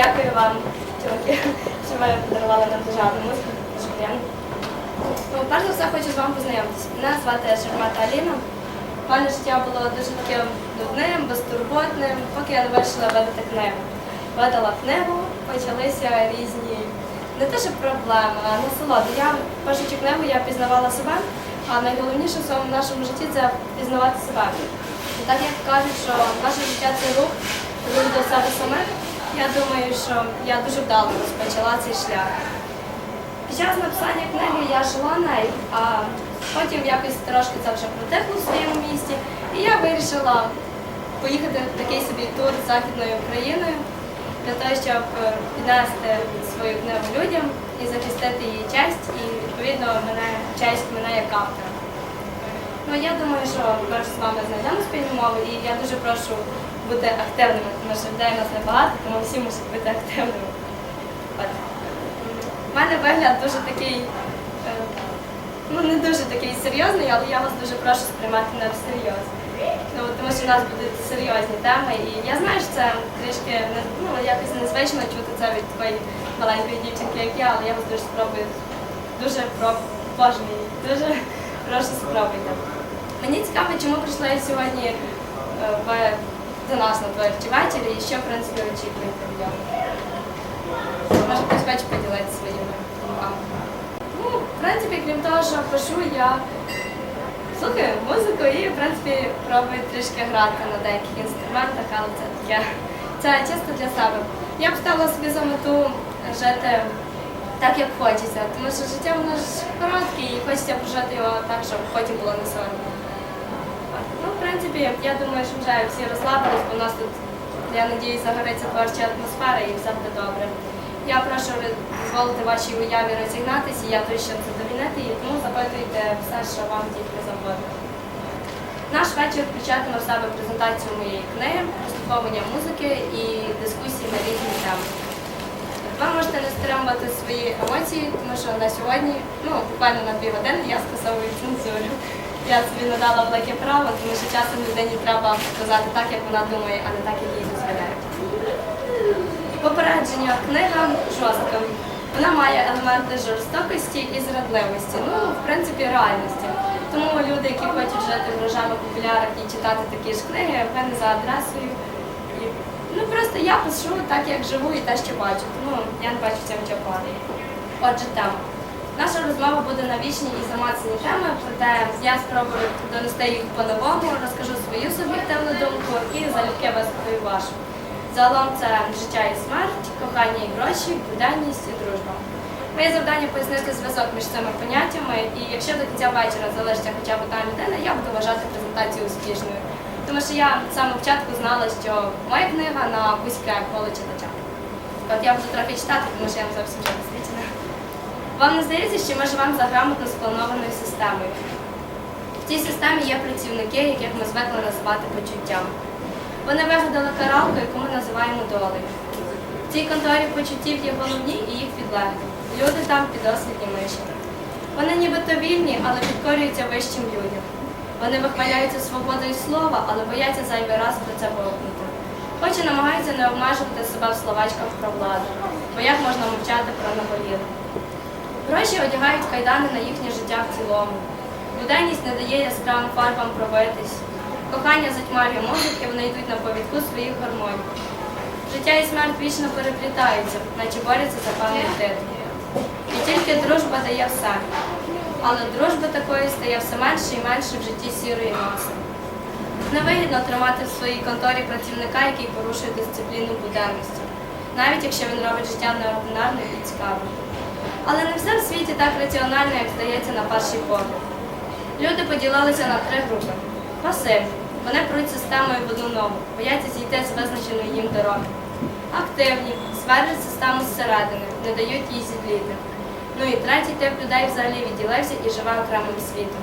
дякую вам, що ви подарували нам державну музику. Ну, перш за все хочу з вами познайомитися. Мене звати Шермата Аліна. Мене життя було дуже таким нудним, безтурботним, поки я не вирішила видати книгу. Видала книгу, почалися різні не те, що проблеми, а насолоди. Я пишучи книгу, я пізнавала себе, а найголовніше в своєму нашому житті це пізнавати себе. І так як кажуть, що наше життя це рух, рух до себе саме, я думаю, що я дуже вдало розпочала цей шлях. Під час написання книги я жила нею, а потім якось трошки це вже протекло в своєму місті, і я вирішила поїхати в такий собі тур Західною Україною для того, щоб е, піднести свою книгу людям і захистити її честь, і відповідно мене честь мене як автора. Ну я думаю, що ми з вами знайдемо спільну мову, і я дуже прошу бути активними, тому що людей у нас небагато, тому всі мусять бути активними. От. У мене вигляд дуже такий, е, ну не дуже такий серйозний, але я вас дуже прошу сприймати не всерйоз. Ну, тому що у нас будуть серйозні теми, і я знаю, що це трішки ну, якось незвично чути це від такої маленької дівчинки, як я, але я вас дуже спробую, дуже про Боже дуже прошу спробуйте. Мені цікаво, чому прийшла я сьогодні е, в, до нас на творчі вечері і що, в принципі, очікуєте від нього. Може, хтось хоче поділитися своїми думками. Ну, в принципі, крім того, що пишу, я слухаю музику і, в принципі, пробую трішки грати на деяких інструментах, але це таке. Це чисто для себе. Я б ставила собі за мету жити так, як хочеться, тому що життя воно ж коротке і хочеться прожити його так, щоб потім було не соромно. Принципі, я думаю, що вже всі розслабились, бо у нас тут, я надіюсь, загориться творча атмосфера і все буде добре. Я прошу дозволити вашій уяві розігнатися, я той, щоб задовільнити її, тому запитуйте все, що вам тільки завгодно. Наш вечір включатиме в себе презентацію моєї книги, прослуховування музики і дискусії на різні теми. Ви можете не стримувати свої емоції, тому що на сьогодні, ну буквально на дві години, я скасовую цензуру. Я собі надала велике право, тому що часом людині треба сказати так, як вона думає, а не так, як їй дозволяє. Попередження книга жорстка. Вона має елементи жорстокості і зрадливості, ну, в принципі, реальності. Тому люди, які хочуть жити в рожевих окулярах і читати такі ж книги, в мене за адресою. І, ну просто я пишу так, як живу і те, що бачу. Тому я не бачу чого поганого. Отже, тема. Наша розмова буде на вічні і замацані теми, проте я спробую донести їх по-новому, розкажу свою суб'єктивну думку і залюбки вислухаю вашу. Загалом це життя і смерть, кохання і гроші, буденність і дружба. Моє завдання пояснити зв'язок між цими поняттями, і якщо до кінця вечора залишиться хоча б одна людина, я буду вважати презентацію успішною. Тому що я самого початку знала, що моя книга на вузьке коло читача. От я буду трохи читати, тому що я зовсім вже досвідчена. Вам не здається, що ми живемо за грамотно спланованою системою? В цій системі є працівники, яких ми звикли називати почуттям. Вони вигадали каралку, яку ми називаємо долею. В цій конторі почуттів є головні і їх підлеглі. Люди там підослідні миші. Вони нібито вільні, але підкорюються вищим людям. Вони вихваляються свободою слова, але бояться зайвий раз про це бовкнути. Хоч і намагаються не обмежувати себе в словечках про владу, бо як можна мовчати про наболіле. Гроші одягають кайдани на їхнє життя в цілому. Буденність не дає яскравим фарбам пробитись. Кохання затьмарює мозок і вони йдуть на повідку своїх гормонів. Життя і смерть вічно переплітаються, наче борються за певний титул. І тільки дружба дає все. Але дружба такої стає все менше і менше в житті сірої маси. Невигідно тримати в своїй конторі працівника, який порушує дисципліну буденності, навіть якщо він робить життя неординарним і цікавим. Але не все в світі так раціонально, як здається на перший погляд. Люди поділилися на три групи. Пасивні. Вони пруть системою в одну ногу, бояться зійти з визначеної їм дороги. Активні, стверджують систему зсередини, не дають їй зідліти. Ну і третій тип людей взагалі відділився і живе окремим світом.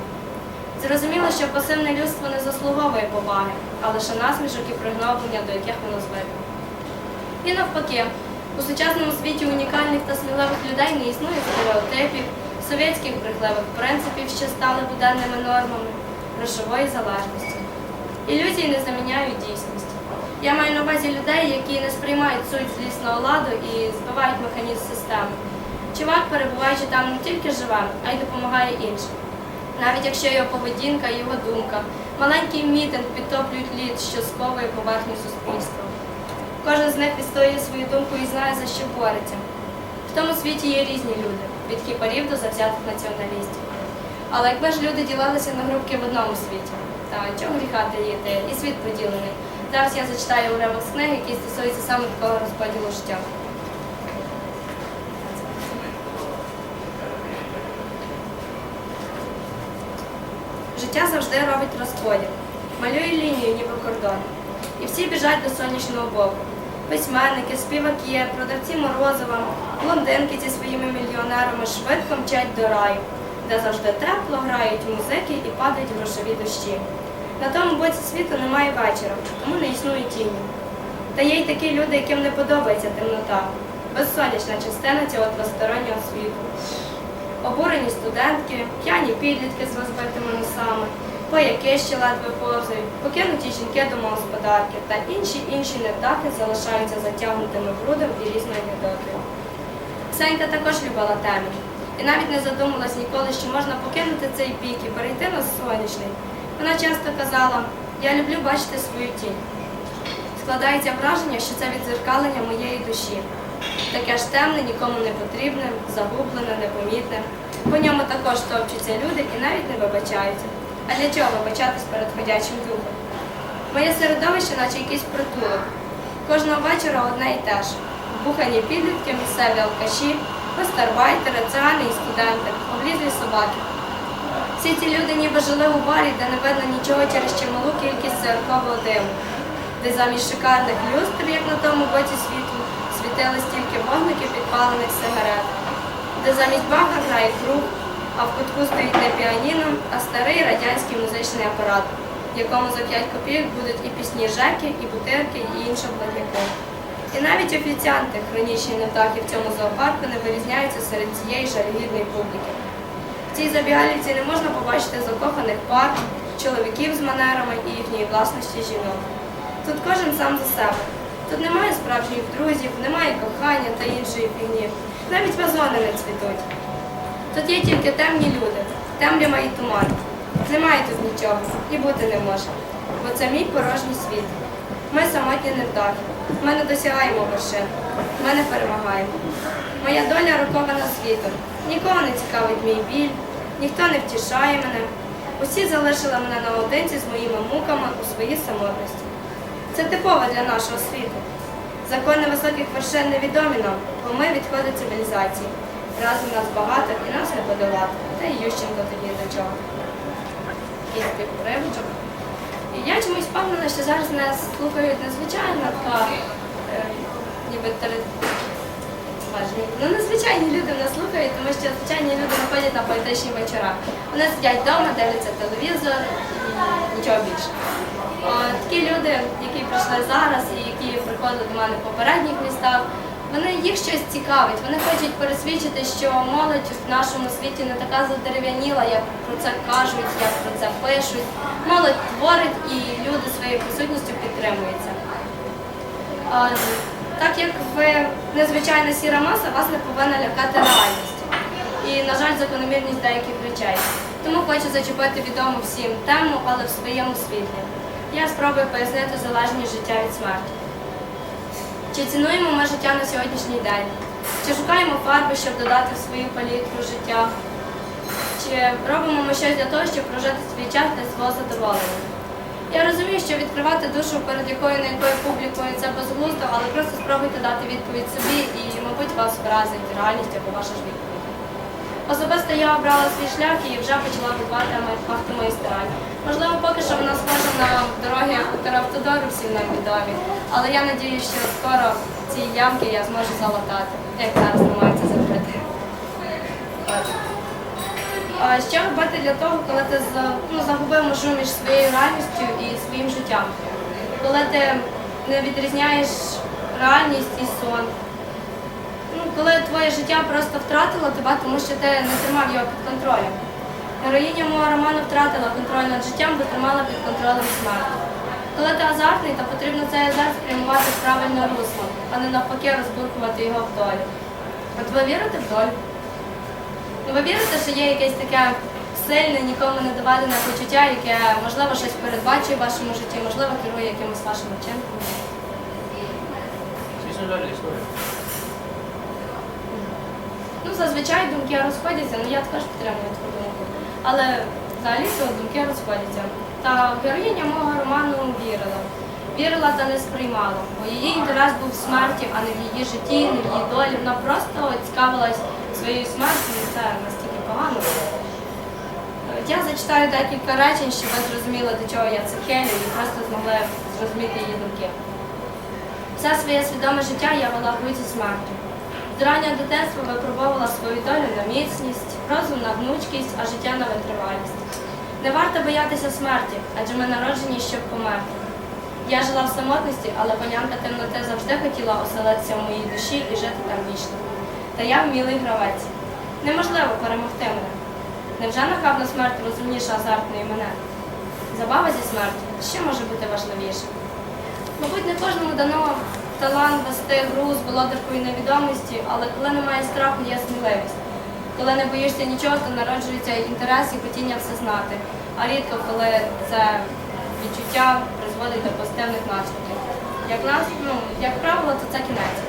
Зрозуміло, що пасивне людство не заслуговує поваги, а лише насмішок і пригноблення, до яких воно звикло. І навпаки, у сучасному світі унікальних та сміливих людей не існує стереотипів, совєтських брехливих принципів, що стали буденними нормами, грошової залежності. Ілюзії не заміняють дійсність. Я маю на увазі людей, які не сприймають суть злісного ладу і збивають механізм системи. Чувак, перебуваючи там, не тільки живе, а й допомагає іншим. Навіть якщо його поведінка його думка, маленький мітинг підтоплюють лід, що сковує поверхню суспільства. Кожен з них відстоює свою думку і знає, за що бореться. В тому світі є різні люди, від хіпарів до завзятих націоналістів. Але якби ж люди ділилися на групки в одному світі, та чого гріха таїти, і світ поділений. Зараз я зачитаю уривок з книги, який стосується саме такого розподілу життя. Життя завжди робить розподіл, малює лінію, ніби кордон. І всі біжать до сонячного боку. Письменники, співаки, продавці морозива, блондинки зі своїми мільйонерами швидко мчать до раю, де завжди тепло грають музики і падають грошові дощі. На тому боці світу немає вечора, тому не існує тіні. Та є й такі люди, яким не подобається темнота, безсонячна частина цього двостороннього світу. Обурені студентки, п'яні підлітки з розбитими носами, вояки, що ледве повзають, покинуті жінки домогосподарки та інші інші невдахи залишаються затягнутими брудом і різною гидотою. Ксенька також любила темінь і навіть не задумалась ніколи, що можна покинути цей бік і перейти на сонячний. Вона часто казала, я люблю бачити свою тінь. Складається враження, що це відзеркалення моєї душі. Таке ж темне, нікому не потрібне, загублене, непомітне. По ньому також топчуться люди і навіть не вибачаються. А для чого вибачатись перед ходячим духом? Моє середовище, наче якийсь притулок. Кожного вечора одне і те ж. Бухані підлітки, місцеві алкаші, гастарбайтери, цигани і студенти, облізлі собаки. Всі ці люди ніби жили у барі, де не видно нічого через чималу кількість цигаркового диму, де замість шикарних люстр, як на тому боці світу, світили стільки вогників підпалених сигарет, де замість баха грає круг, а в кутку стоїть не піаніно, а старий радянський музичний апарат, в якому за 5 копійок будуть і пісні жеки, і бутирки, і інше благняки. І навіть офіціанти, хронічні невдахи в цьому зоопарку, не вирізняються серед цієї жалюгідної публіки. В цій забігалівці не можна побачити закоханих пар, чоловіків з манерами і їхньої власності жінок. Тут кожен сам за себе. Тут немає справжніх друзів, немає кохання та іншої фігні. Навіть вазони не цвітуть. Тут є тільки темні люди, темрява і туман. Немає тут нічого і бути не може. Бо це мій порожній світ. Ми самотні невдахи. Ми не досягаємо вершин. Ми не перемагаємо. Моя доля рокована світом. Нікого не цікавить мій біль, ніхто не втішає мене. Усі залишили мене наодинці з моїми муками у своїй самотності. Це типово для нашого світу. Закони високих вершин невідомі нам, бо ми відходи цивілізації. Разом нас багато і нас не подолати. Та й Ющенко тоді до чого. І типу ривочок. І я чомусь впевнена, що зараз нас слухають незвичайна така, е, ніби тере- ну, незвичайні люди нас слухають, тому що звичайні люди виходять на поетичні вечора. Вони сидять вдома, дивляться телевізор і нічого більше. О, такі люди, які прийшли зараз і які приходили до мене в попередніх містах, вони їх щось цікавить. Вони хочуть пересвідчити, що молодь в нашому світі не така задерев'яніла, як про це кажуть, як про це пишуть. Молодь творить і люди своєю присутністю підтримуються. А, Так як ви незвичайна сіра маса, вас не повинна лякати реальність. І, на жаль, закономірність деяких речей. Тому хочу зачепити відому всім тему, але в своєму світлі. Я спробую пояснити залежність життя від смерті. Чи цінуємо ми життя на сьогоднішній день? Чи шукаємо фарби, щоб додати в свою палітру життя? Чи робимо ми щось для того, щоб прожити свій час для свого задоволення? Я розумію, що відкривати душу перед якою не якою публікою це безглуздо, але просто спробуйте дати відповідь собі і, мабуть, вас вразить реальність або ваша ж відповідь. Особисто я обрала свій шлях і вже почала будувати факти. Можливо, поки що вона схожа на дороги Укравтодору, всім нам відомі, але я надіюся, що скоро ці ямки я зможу залатати, як зараз намагаються. А що робити для того, коли ти ну, загубив межу між своєю реальністю і своїм життям? Коли ти не відрізняєш реальність і сон? Коли твоє життя просто втратило тебе, тому що ти не тримав його під контролем. Героїня мого роману втратила контроль над життям, бо тримала під контролем смерть. Коли ти азартний, то потрібно цей азарт спрямувати в правильне русло, а не навпаки розбуркувати його в долю. От ви вірите в долю? Ну, ви вірите, що є якесь таке сильне, нікому не доведене почуття, яке, можливо, щось передбачує в вашому житті, можливо, керує якимось вашим вчинком? Звісно, жаль існує. Ну, зазвичай думки розходяться, ну я також підтримую таку думку. Але взагалі то думки розходяться. Та героїня мого роману вірила. Вірила та не сприймала, бо її інтерес був в смерті, а не в її житті, не в її долі. Вона просто цікавилась своєю смертю, і це настільки погано. Я зачитаю декілька речень, щоб ви зрозуміли, до чого я це хелю, і просто змогли зрозуміти її думки. Все своє свідоме життя я вела зі смертю. Раннього дитинства випробовувала свою долю на міцність, розум на гнучкість, а життя на витривалість. Не варто боятися смерті, адже ми народжені, щоб померти. Я жила в самотності, але панянка темноти завжди хотіла оселитися в моїй душі і жити там вічно. Та я вмілий гравець. Неможливо перемогти мене. Невже нахабна смерть розумніша азартної мене? Забава зі смерті ще може бути важливіше. Мабуть, не кожному дано талант вести гру з володаркою невідомості, але коли немає страху, є сміливість. Коли не боїшся нічого, то народжується інтерес і хотіння все знати. А рідко, коли це відчуття призводить до позитивних наслідків. Як нас, ну, як правило, то це кінець.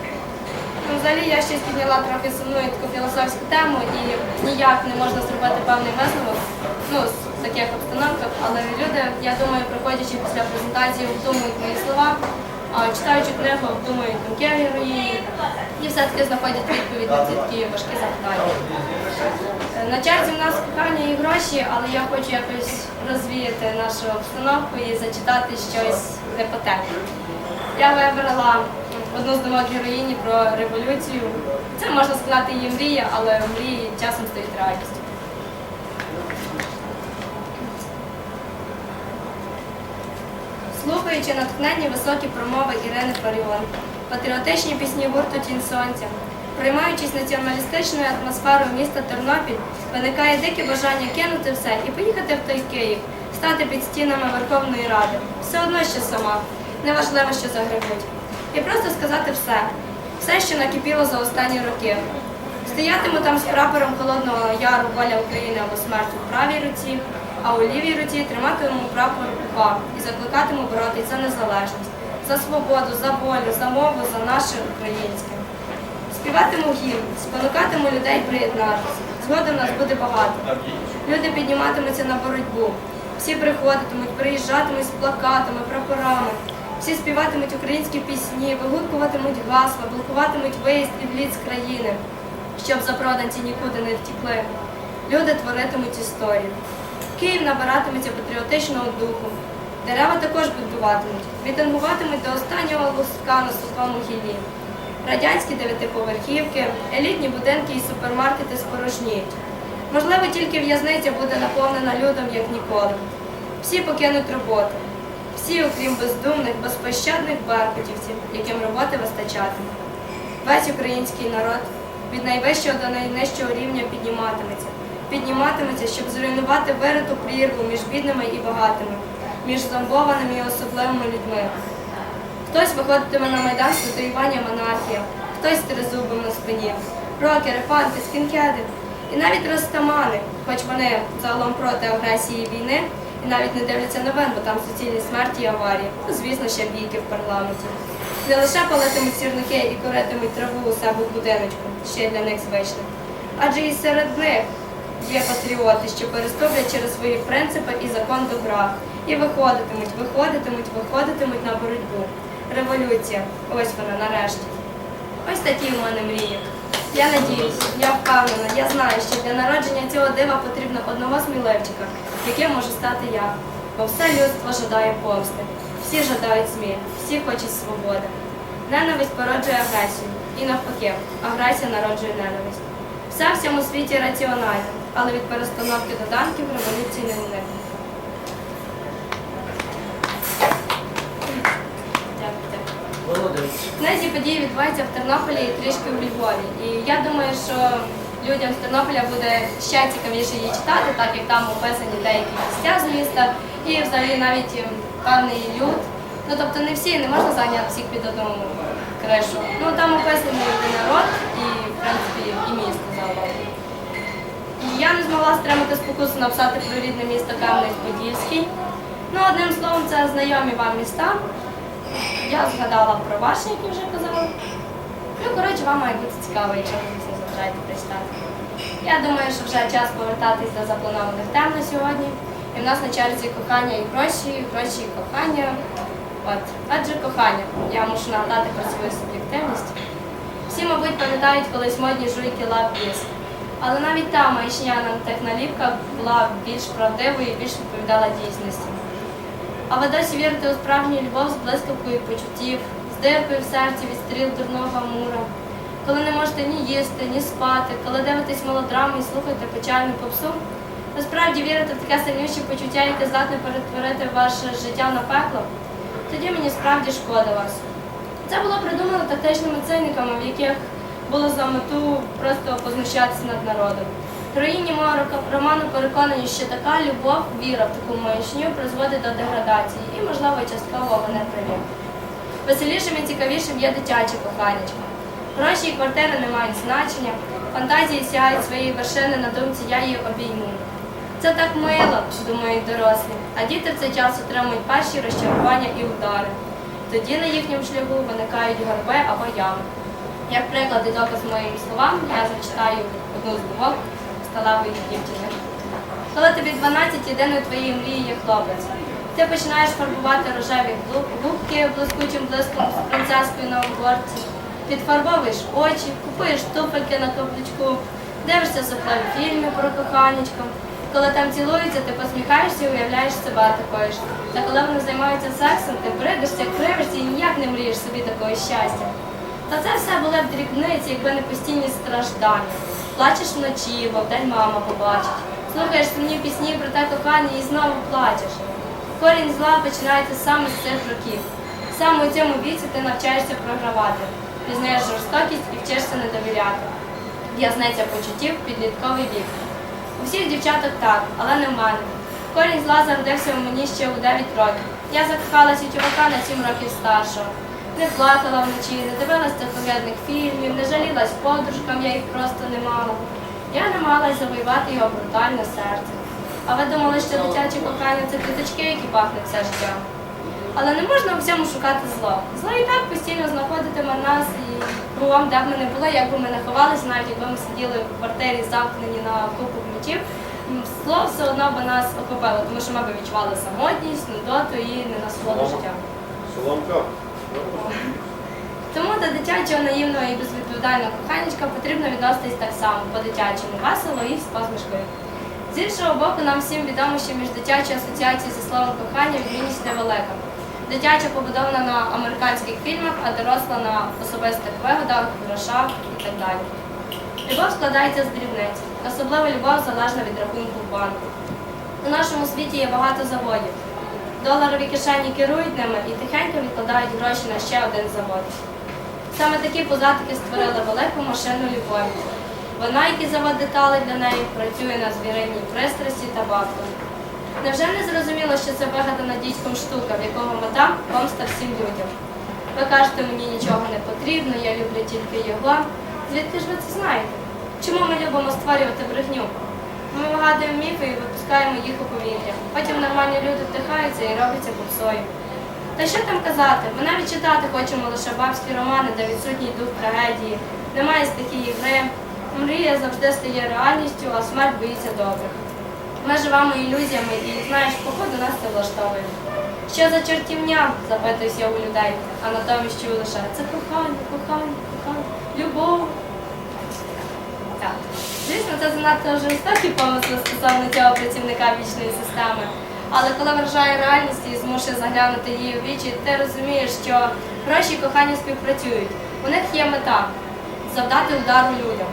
Ну, взагалі я ще підняла трохи сумну і таку філософську тему і ніяк не можна зробити певний висновок ну, з таких обстановках, але люди, я думаю, приходячи після презентації, вдумують мої слова, читаючи книгу, вдумують думки героїні і все-таки знаходять відповідь на ці такі важкі запитання. Е, На черзі в нас кохання і гроші, але я хочу якось розвіяти нашу обстановку і зачитати щось не по темі. Я вибрала одну з думок героїні про революцію. Це можна сказати її мрія, але мрії часом стоїть реальністю. Слухаючи натхненні високі промови Ірини Фаріон, патріотичні пісні гурту Тінь Сонця, приймаючись націоналістичною атмосферою міста Тернопіль, виникає дике бажання кинути все і поїхати в той Київ, стати під стінами Верховної Ради. Все одно що сама, неважливо, що загребуть. І просто сказати все, все, що накипіло за останні роки. Стоятиму там з прапором Холодного Яру воля України або смерть у правій руці, а у лівій руці триматиму прапор УПА і закликатиму боротись за незалежність, за свободу, за волю, за мову, за наше українське. Співатиму гімн, спонукатиму людей приєднатися. Згодом нас буде багато. Люди підніматимуться на боротьбу. Всі приходитимуть, приїжджатимуть з плакатами, прапорами. Всі співатимуть українські пісні, вигукуватимуть гасла, блокуватимуть виїзд і вліт з країни, щоб запроданці нікуди не втікли. Люди творитимуть історію. Київ набиратиметься патріотичного духу. Дерева також будуватимуть, відтангуватимуть до останнього лустка на сухому гіллі. Радянські дев'ятиповерхівки, елітні будинки і супермаркети спорожніють. Можливо, тільки в'язниця буде наповнена людом, як ніколи. Всі покинуть роботу. Всі, окрім бездумних, безпощадних беркутівців, яким роботи вистачатиме. Весь український народ від найвищого до найнижчого рівня підніматиметься. Підніматиметься, щоб зруйнувати вириту прірву між бідними і багатими, між зомбованими і особливими людьми. Хтось виходитиме на майдан з татуювання монархія, хтось з тризубом на спині, рокери, фанти, скінкеди. І навіть ростамани, хоч вони загалом проти агресії і війни, і навіть не дивляться новин, бо там суцільні смерті і аварії. Ну, звісно, ще бійки в парламенті. Не лише палитимуть сірники і коритимуть траву у себе в будиночку, ще й для них звично. Адже і серед них є патріоти, що переступлять через свої принципи і закон добра. І виходитимуть, виходитимуть, виходитимуть на боротьбу. Революція. Ось вона нарешті. Ось такі в мене мрії. Я надіюсь, я впевнена, я знаю, що для народження цього дива потрібно одного сміливчика, яким можу стати я. Бо все людство жадає помсти. Всі жадають змін, всі хочуть свободи. Ненависть породжує агресію. І навпаки, агресія народжує ненависть. Все в цьому світі раціонально, але від перестановки доданків революції не Знаєте, ці події відбуваються в Тернополі і трішки в Львові. І я думаю, що людям з Тернополя буде ще цікавіше її читати, так як там описані деякі місця з міста і взагалі навіть ем, певний люд. Ну тобто не всі, не можна зайняти всіх під одну кришу. Ну там описаний і народ, і в принципі і місто Я не змогла стримати спокусу написати про рідне місто Кам'янець-Подільський. Ну, одним словом, це знайомі вам міста. Я згадала про ваші, як я вже казала. Ну, коротше, вам має бути цікаво, якщо ви це заважаєте прочитати. Я думаю, що вже час повертатись до запланованих тем на сьогодні. І в нас на черзі кохання і гроші, і гроші і кохання. От, адже кохання. Я мушу нагадати про свою суб'єктивність. Всі, мабуть, пам'ятають колись модні жуйки Kiss. Але навіть та маячняна техноліпка була більш правдивою і більш відповідала дійсності. А ви досі вірите у справжню любов з блискавкою почуттів, з диркою в серці від стріл дурного амура, коли не можете ні їсти, ні спати, коли дивитесь мелодраму і слухаєте печальну попсу, ви справді вірите в таке сильніше почуття, яке здатне перетворити ваше життя на пекло, тоді мені справді шкода вас. Це було придумано тактичними циниками, в яких було за мету просто познущатися над народом. Героїні мого роману переконані, що така любов, віра в таку маячню призводить до деградації і, можливо, частково вони праві. Веселішим і цікавішим є дитяче коханечко. Гроші і квартири не мають значення, фантазії сяють своєї вершини на думці я її обійму. Це так мило, думають дорослі, а діти в цей час отримують перші розчарування і удари. Тоді на їхньому шляху виникають горби або ями. Як приклад і доказ моїм словам, я зачитаю одну з думок сталевої дівчини. Коли тобі 12, єдиною твоєю мрією є хлопець. Ти починаєш фарбувати рожеві губки блискучим блиском з принцескою на обгорці, підфарбовуєш очі, купуєш туфельки на каблучку, дивишся сопливі фільми про коханечко. Коли там цілуються, ти посміхаєшся і уявляєш себе такою ж. Та коли вони займаються сексом, ти бридишся, кривишся і ніяк не мрієш собі такого щастя. Та це все були б дрібниці, якби не постійні страждання. Плачеш вночі, бо вдень мама побачить. Слухаєш сумні пісні про те кохання і знову плачеш. Корінь зла починається саме з цих років. Саме у цьому віці ти навчаєшся програвати, пізнаєш жорстокість і вчишся не довіряти. В'язниця почуттів, підлітковий вік. У всіх дівчаток так, але не в мене. Корінь зла зародився у мені ще у 9 років. Я закохалася у чувака на 7 років старшого. Не плакала вночі, не дивилась цих фільмів, не жалілась подружкам, я їх просто не мала. Я намагалась завоювати його брутальне серце. А ви думали, що дитяче кохання це квіточки, які пахнуть все життя? Але не можна у всьому шукати зло. Зло і так постійно знаходитиме нас і кругом, де б ми не були, як би ми не ховалися, навіть якби ми сиділи в квартирі замкнені на купу ключів, зло все одно би нас охопило, тому що ми б відчували самотність, нудоту і ненасолоду життям. Соломка. Тому до дитячого наївного і безвідповідального коханечка потрібно відноситись так само, по-дитячому, весело і з посмішкою. З іншого боку, нам всім відомо, що між дитячою асоціацією зі словом кохання відмінність невелика. Дитяча побудована на американських фільмах, а доросла на особистих вигодах, грошах і так далі. Любов складається з дрібниць. Особлива любов залежна від рахунку в банку. У нашому світі є багато заводів. Доларові кишені керують ними і тихенько відкладають гроші на ще один завод. Саме такі позатики створили велику машину любові. Вона, як і завод деталей для неї, працює на звіринній пристрасті та бабку. Невже не зрозуміло, що це вигадана дідьком штука, в якого мета помста всім людям? Ви кажете, мені нічого не потрібно, я люблю тільки його. Звідки ж ви це знаєте? Чому ми любимо створювати брехню? Ми вигадуємо міфи і випускаємо їх у повітря. Потім нормальні люди вдихаються і робляться попсою. Та що там казати? Ми навіть читати хочемо лише бабські романи, де відсутній дух трагедії, немає стихії гри. Мрія завжди стає реальністю, а смерть боїться добрих. Ми живемо ілюзіями і, знаєш, походу нас це влаштовує. Що за чортівня? запитуюся у людей, а натомість чую лише це кохання, кохання, кохання, любов. Звісно, це занадто жорстокі помисли стосовно цього працівника вічної системи. Але коли вражає реальність і змушує заглянути її в вічі, ти розумієш, що гроші і кохання співпрацюють. У них є мета завдати удару людям,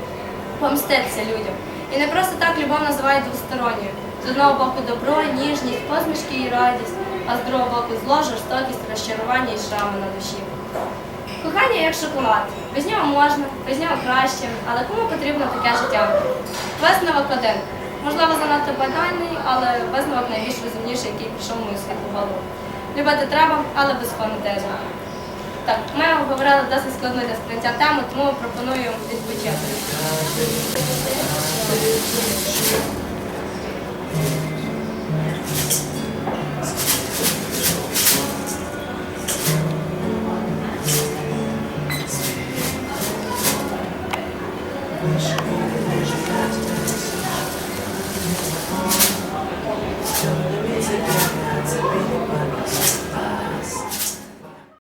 помститися людям. І не просто так любов називають двосторонньою. З одного боку добро, ніжність, посмішки і радість, а з другого боку зло, жорстокість, розчарування і шрами на душі. Кохання як шоколад. Без нього можна, без нього краще, але кому потрібно таке життя? Висновок один. Можливо, занадто банальний, але висновок найбільш розумніший, який прийшов мою світу голову. Любити треба, але без фанатизму. Так, ми обговорили досить складну для сприйняття тему, тому пропоную відпочити.